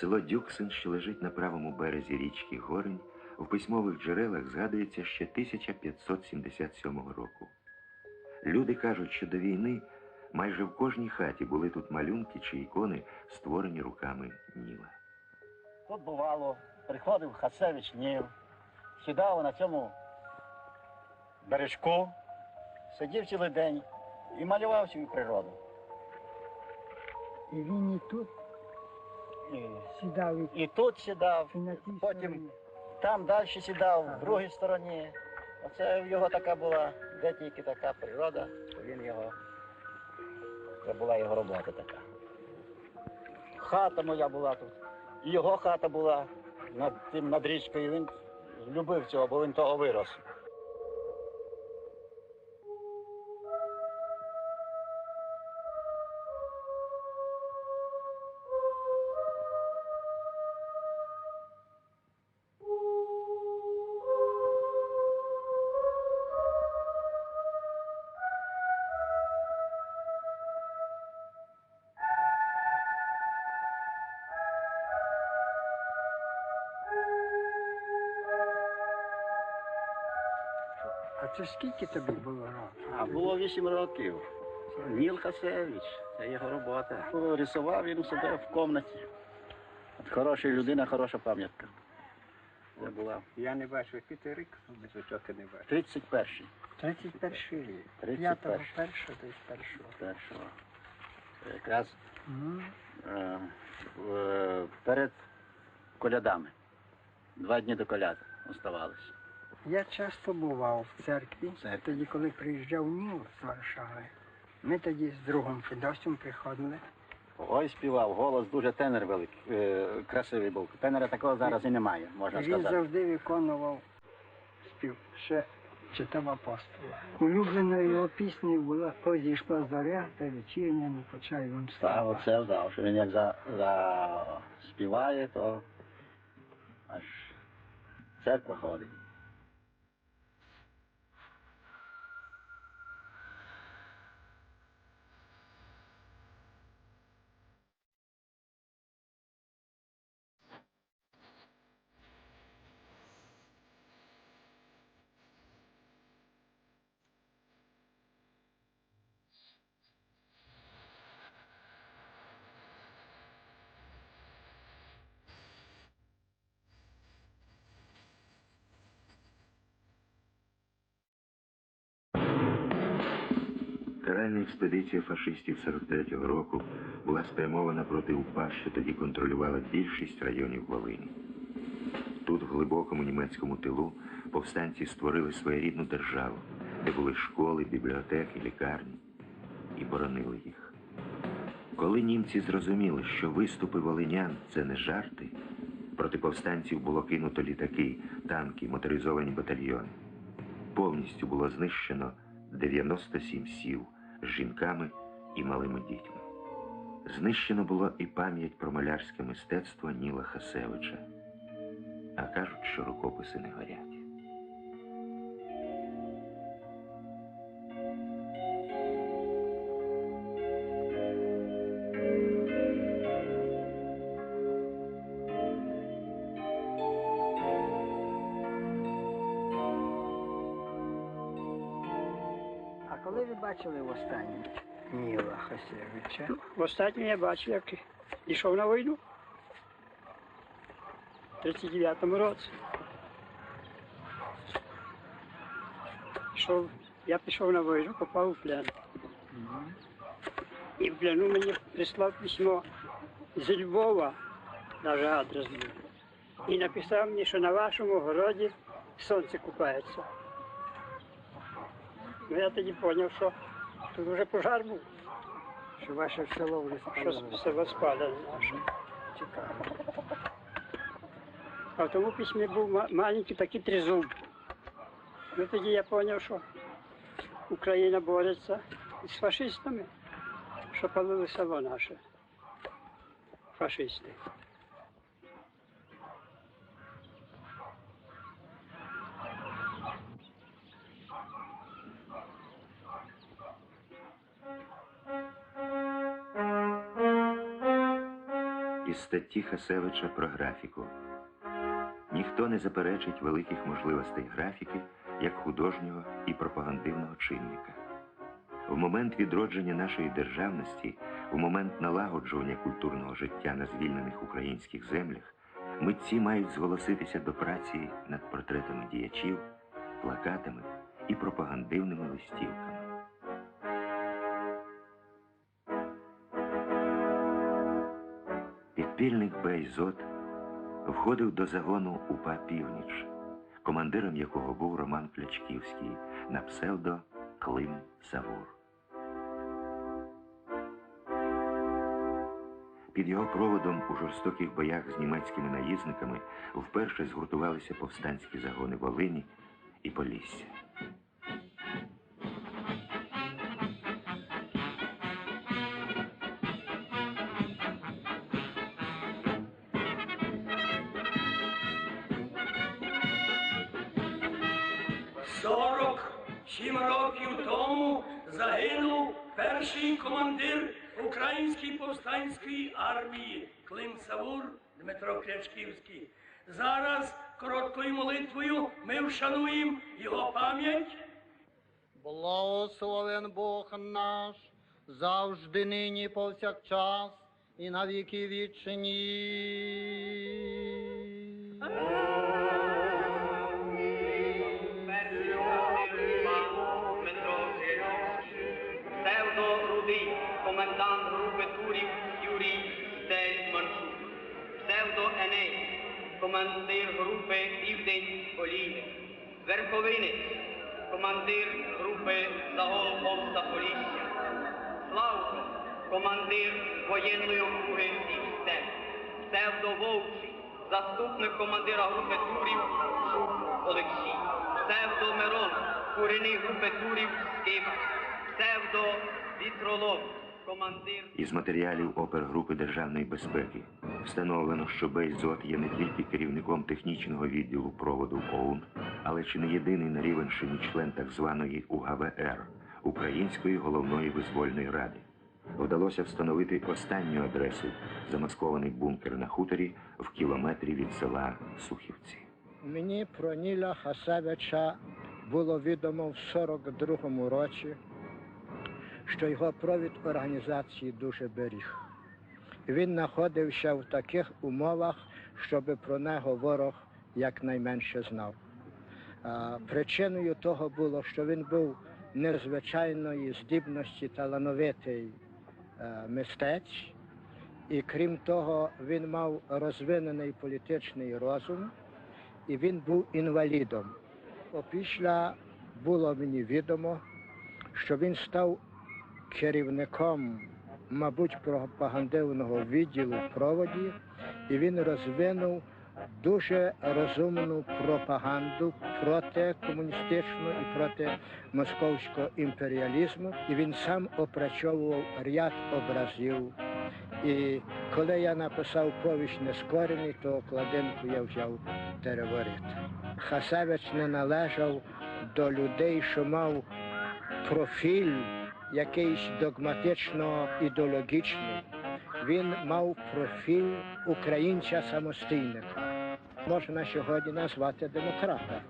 Село Дюксин, що лежить на правому березі річки Горень, в письмових джерелах згадується ще 1577 року. Люди кажуть, що до війни майже в кожній хаті були тут малюнки чи ікони, створені руками Ніла. Тут бувало, приходив Хасевич Ніл, сідав на цьому бережку, сидів цілий день і малював свою природу. І він і тут сідав, і, тут сідав, і на тій Потім там далі сідав, в другій стороні. Оце в його така була, де тільки така природа, він його. Це була його робота така. Хата моя була тут. І його хата була над тим над річкою. Він любив цього, бо він того вирос. А це скільки тобі було років? А було вісім років. Ніл Хасевич, це його робота. Рисував він себе в кімнаті. От хороша людина, хороша пам'ятка. Це була Я не бачу, який ти рік, ти не бачу. 31-й. 31 рік. 31. 5 першого, десь першого. Першого. Це якраз М. е, перед колядами. Два дні до коляд оставалися. Я часто бував в церкві, тоді, коли приїжджав Ніл з Варшави. Ми тоді з другом Федосом приходили. Ой співав, голос дуже тенор великий, е, красивий був. Тенора такого зараз і немає, можна І він сказати. завжди виконував спів. Ще читав апостола. Улюбленою його піснею була «Позійшла зоря та вечірньому почаєм Так, слава. оце вдав, що він як за, за співає, то аж церква ходить. Каральна експедиція фашистів 43-го року була спрямована проти УПА, що тоді контролювала більшість районів Волині. Тут, в глибокому німецькому тилу, повстанці створили своєрідну державу, де були школи, бібліотеки, лікарні, і боронили їх. Коли німці зрозуміли, що виступи волинян це не жарти, проти повстанців було кинуто літаки, танки, моторизовані батальйони. Повністю було знищено 97 сіл з жінками і малими дітьми. Знищено було і пам'ять про малярське мистецтво Ніла Хасевича. А кажуть, що рукописи не горять. Коли ви бачили востаннє Ніла Хасєвича? Останнє я бачив, як йшов на війну. В 39-му році. Пішов, я пішов на війну, попав у плен. І в плену мені прислав письмо з Львова, навіть адрес був. І написав мені, що на вашому городі сонце купається. Ну я тоді зрозумів, що тут вже пожар був. Що ваше село вже що спалило? все спалено наше. Цікаво. А в тому письмі був ма- маленький такий тризуб. Ну тоді я зрозумів, що Україна бореться з фашистами, що палили село наше. Фашисти. Із статті Хасевича про графіку. Ніхто не заперечить великих можливостей графіки як художнього і пропагандивного чинника. В момент відродження нашої державності, у момент налагоджування культурного життя на звільнених українських землях, митці мають зголоситися до праці над портретами діячів, плакатами і пропагандивними листівками. Підпільник Бейзот входив до загону УПА Північ, командиром якого був Роман Клячківський на псевдо Клим Савур. Під його проводом у жорстоких боях з німецькими наїзниками вперше згуртувалися повстанські загони Волині і Полісся. Років тому загинув перший командир Української повстанської армії Клим Савур Дмитро Крячківський. Зараз короткою молитвою ми вшануємо його пам'ять. Благословен Бог наш, завжди нині повсякчас і на віки вічні. Комендант Юрій Манчук, псевдо Еней, командир групи Південь Олійник, Верховинець, командир групи Загол Повста Полісся, Славко, командир воєнної округи Степ, псевдо Вовчий, заступник командира групи турів Жук Олексій, псевдо Мирон, курений групи турів Скиба, псевдо Вітролов, Із матеріалів опергрупи державної безпеки встановлено, що Бейзот є не тільки керівником технічного відділу проводу ОУН, але чи не єдиний на Рівенщині член так званої УГВР Української головної визвольної ради. Вдалося встановити останню адресу замаскований бункер на хуторі в кілометрі від села Сухівці. Мені про Ніля Хасевича було відомо в 42-му році, що його провід організації дуже беріг. Він знаходився в таких умовах, щоб про нього ворог якнайменше знав. Причиною того було, що він був незвичайної здібності талановитий е, мистець, і крім того, він мав розвинений політичний розум, і він був інвалідом. Опісля було мені відомо, що він став керівником, мабуть, пропагандивного відділу в проводі, і він розвинув дуже розумну пропаганду проти комуністичного і проти московського імперіалізму. І він сам опрацьовував ряд образів. І коли я написав повість нескорений, то окладинку я взяв тереворит. Хасевич не належав до людей, що мав профіль якийсь догматично ідеологічний. Він мав профіль українця самостійника. Можна сьогодні назвати демократа.